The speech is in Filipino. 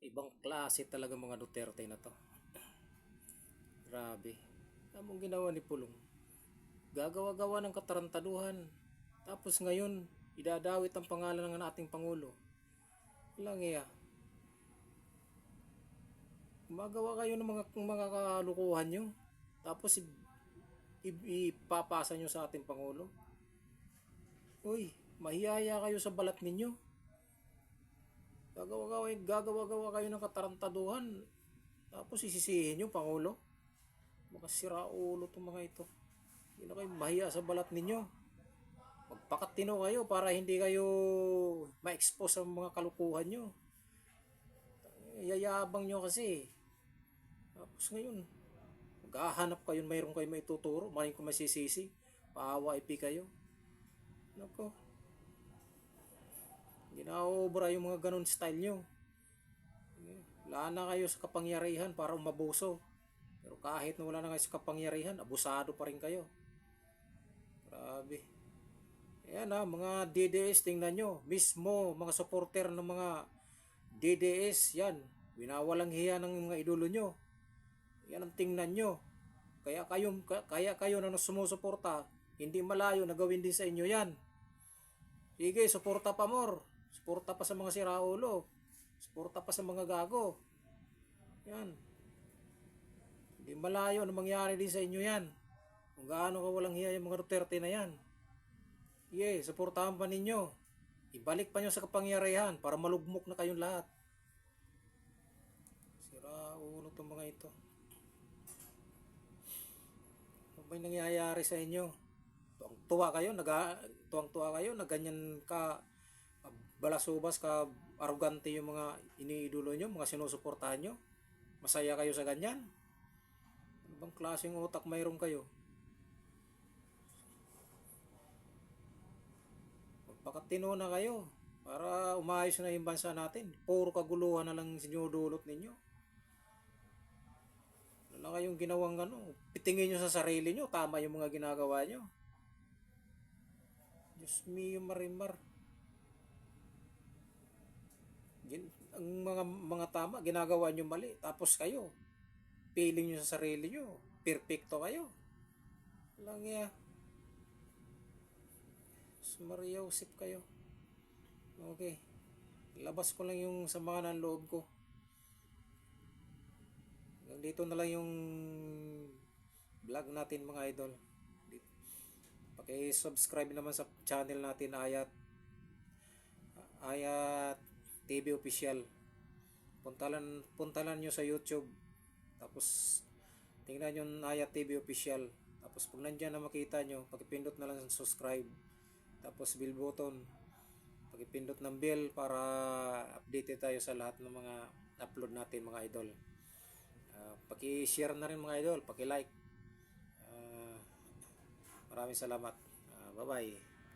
Ibang klase talaga mga Duterte na to. Grabe. Anong ginawa ni Pulong? Gagawa-gawa ng katarantaduhan. Tapos ngayon, idadawit ang pangalan ng ating Pangulo. Walang iya. Gumagawa kayo ng mga, mga kalukuhan nyo. Tapos ipapasa nyo sa ating Pangulo. Uy, mahiyaya kayo sa balat ninyo. Gagawa-gawa, gagawa-gawa kayo ng katarantaduhan. Tapos isisihin yung Pangulo. Makasira ulo itong mga ito. Hindi na kayo mahiya sa balat ninyo. Magpakatino kayo para hindi kayo ma-expose sa mga kalukuhan nyo. Yayabang nyo kasi. Tapos ngayon, maghahanap kayo, mayroon kayo may tuturo, maring ko masisisi, paawa ipi kayo. Nako, Ginaobra yung mga ganun style nyo. Wala na kayo sa kapangyarihan para umabuso. Pero kahit na wala na kayo sa kapangyarihan, abusado pa rin kayo. Grabe. Ayan ha, mga DDS, tingnan nyo. Mismo, mga supporter ng mga DDS, yan. Winawalang hiya ng mga idolo nyo. Yan ang tingnan nyo. Kaya kayo, kaya kayo na sumusuporta, hindi malayo na gawin din sa inyo yan. Sige, suporta pa more. Suporta pa sa mga siraulo. Suporta pa sa mga gago. Yan. Hindi malayo na mangyari din sa inyo yan. Kung gaano ka walang hiya yung mga Duterte na yan. Sige, suportahan pa ninyo. Ibalik pa nyo sa kapangyarihan para malugmok na kayong lahat. Siraulo itong mga ito. Ano ba yung nangyayari sa inyo? Tuwang tuwa kayo, naga, tuwang tuwa kayo, na ganyan ka balasubas ka arugante yung mga iniidolo nyo, mga sinusuportahan nyo. Masaya kayo sa ganyan. Ano bang klaseng utak mayroon kayo? Magpakatino na kayo para umayos na yung bansa natin. Puro kaguluhan na lang sinudulot ninyo. Ano na kayong ginawang ano? Pitingin nyo sa sarili nyo, tama yung mga ginagawa nyo. Diyos mio marimar. Ang mga mga tama ginagawa nyo mali tapos kayo. Feeling nyo sa sarili nyo perfecto kayo. Lang ya Maria Josep kayo. Okay. Labas ko lang yung sama ng loob ko. Dito na lang yung vlog natin mga idol. Paki-subscribe naman sa channel natin Ayat. Ayat TV official. Puntalan puntalan niyo sa YouTube. Tapos tingnan yung Ayat TV official. Tapos pag nandiyan na makita nyo, pakipindot na lang sa subscribe. Tapos bell button. Pakipindot ng bell para updated tayo sa lahat ng mga upload natin mga idol. Ah, paki-share na rin mga idol, paki-like. Ah, maraming salamat. Ah, bye-bye.